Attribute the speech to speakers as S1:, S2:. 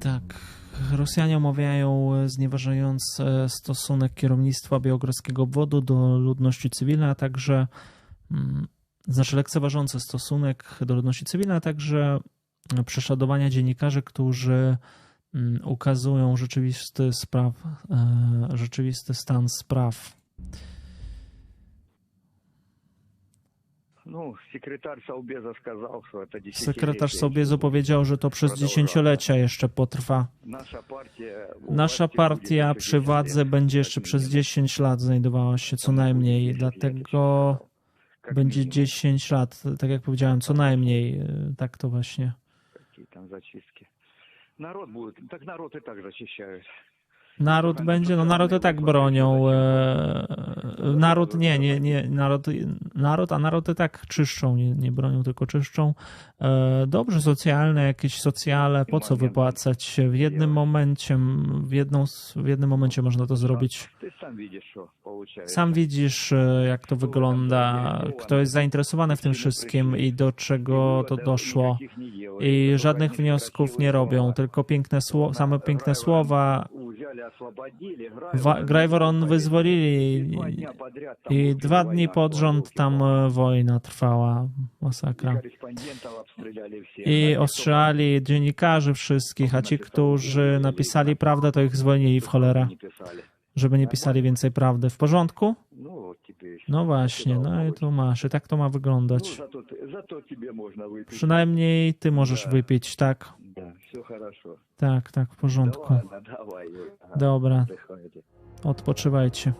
S1: Tak. Rosjanie omawiają znieważający stosunek kierownictwa białogorskiego obwodu do ludności cywilnej, a także mm, znaczy lekceważący stosunek do ludności cywilnej, a także prześladowania dziennikarzy, którzy mm, ukazują rzeczywisty spraw, e, rzeczywisty stan spraw. Sekretarz Sołbieza skazał, że to przez dziesięciolecia jeszcze potrwa. Nasza partia przy władzy będzie jeszcze przez 10 lat znajdowała się co najmniej, dlatego będzie 10 lat, tak jak powiedziałem, co najmniej, e, tak to właśnie.
S2: Takie tam zaciski. Naród, tak narody także zaciśniają.
S1: Naród będzie, no narody tak bronią. E, naród nie, nie, nie, naród, naród a narody tak czyszczą, nie, nie bronią, tylko czyszczą. E, dobrze, socjalne, jakieś socjale, po co wypłacać? W jednym momencie, w, jedną, w jednym momencie można to zrobić. Sam widzisz, e, jak to wygląda, kto jest zainteresowany w tym wszystkim i do czego to doszło. I żadnych wniosków nie robią, tylko piękne same piękne słowa, Grajworon wyzwolili i, dwa dni pod rząd tam wojna trwała, masakra. I ostrzali dziennikarzy wszystkich, a ci, którzy napisali prawdę, to ich zwolnili w cholerę, żeby nie pisali więcej prawdy. W porządku? No właśnie, no i tu masz, i tak to ma
S2: wyglądać.
S1: Przynajmniej ty możesz wypić, tak? Tak, tak, w porządku. Dobra. Odpoczywajcie.